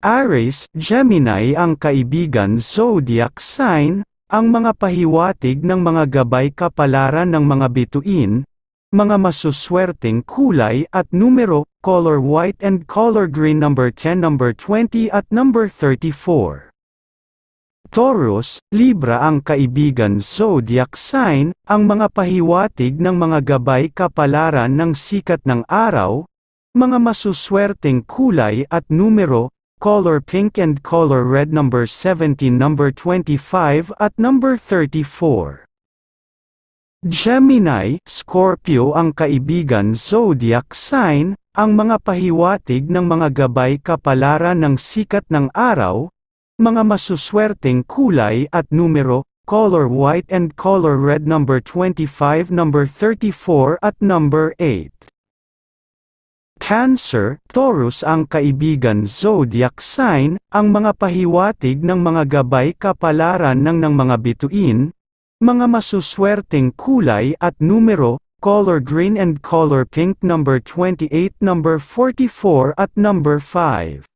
Aries, Gemini ang kaibigan zodiac sign, ang mga pahiwatig ng mga gabay kapalaran ng mga bituin, mga masuswerteng kulay at numero, color white and color green number 10 number 20 at number 34. Taurus, Libra ang kaibigan zodiac sign, ang mga pahiwatig ng mga gabay kapalaran ng sikat ng araw, mga masuswerteng kulay at numero, color pink and color red number 17 number 25 at number 34. Gemini, Scorpio ang kaibigan zodiac sign, ang mga pahiwatig ng mga gabay kapalaran ng sikat ng araw, mga masuswerteng kulay at numero, color white and color red number 25 number 34 at number 8. Cancer, Taurus ang kaibigan zodiac sign, ang mga pahiwatig ng mga gabay kapalaran ng ng mga bituin, mga masuswerteng kulay at numero, color green and color pink number 28 number 44 at number 5.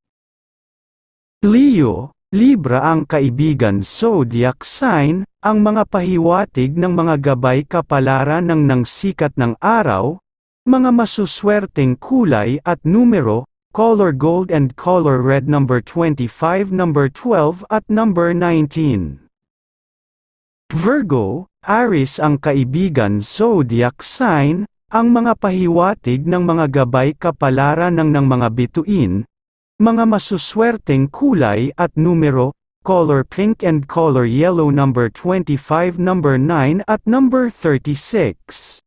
Leo, Libra ang kaibigan zodiac sign, ang mga pahiwatig ng mga gabay kapalaran ng ng sikat ng araw, mga masuswerteng kulay at numero, color gold and color red number 25 number 12 at number 19. Virgo, Aries ang kaibigan zodiac sign, ang mga pahiwatig ng mga gabay kapalaran ng ng mga bituin, mga masuswerteng kulay at numero, color pink and color yellow number 25 number 9 at number 36.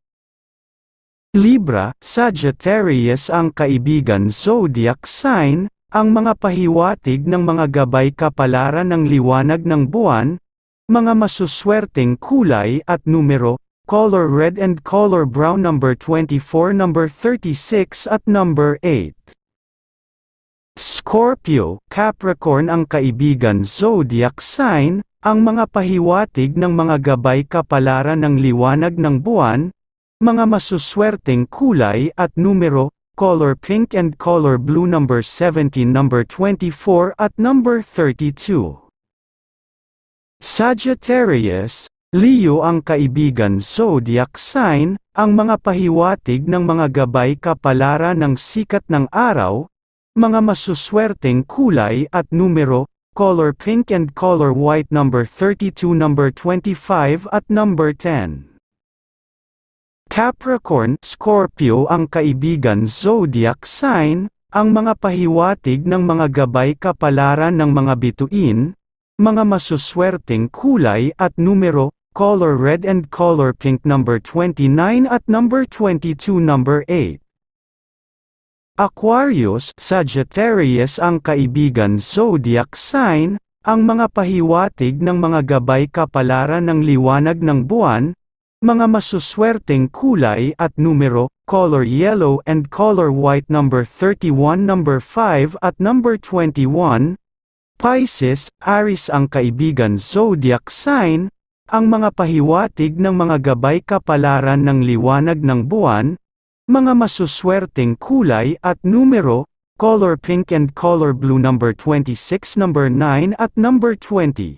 Libra, Sagittarius ang kaibigan zodiac sign, ang mga pahiwatig ng mga gabay kapalaran ng liwanag ng buwan, mga masuswerteng kulay at numero, color red and color brown number 24 number 36 at number 8. Scorpio, Capricorn ang kaibigan zodiac sign, ang mga pahiwatig ng mga gabay kapalaran ng liwanag ng buwan, mga masuswerteng kulay at numero, color pink and color blue number 17 number 24 at number 32. Sagittarius, Leo ang kaibigan zodiac sign, ang mga pahiwatig ng mga gabay kapalaran ng sikat ng araw, mga masuswerteng kulay at numero, color pink and color white number 32 number 25 at number 10. Capricorn, Scorpio ang kaibigan zodiac sign, ang mga pahiwatig ng mga gabay kapalaran ng mga bituin, mga masuswerteng kulay at numero, color red and color pink number 29 at number 22 number 8. Aquarius, Sagittarius ang kaibigan zodiac sign, ang mga pahiwatig ng mga gabay kapalaran ng liwanag ng buwan, mga masuswerteng kulay at numero, color yellow and color white number 31 number 5 at number 21. Pisces, Aries ang kaibigan zodiac sign, ang mga pahiwatig ng mga gabay kapalaran ng liwanag ng buwan, mga masuswerteng kulay at numero, color pink and color blue number 26 number 9 at number 20.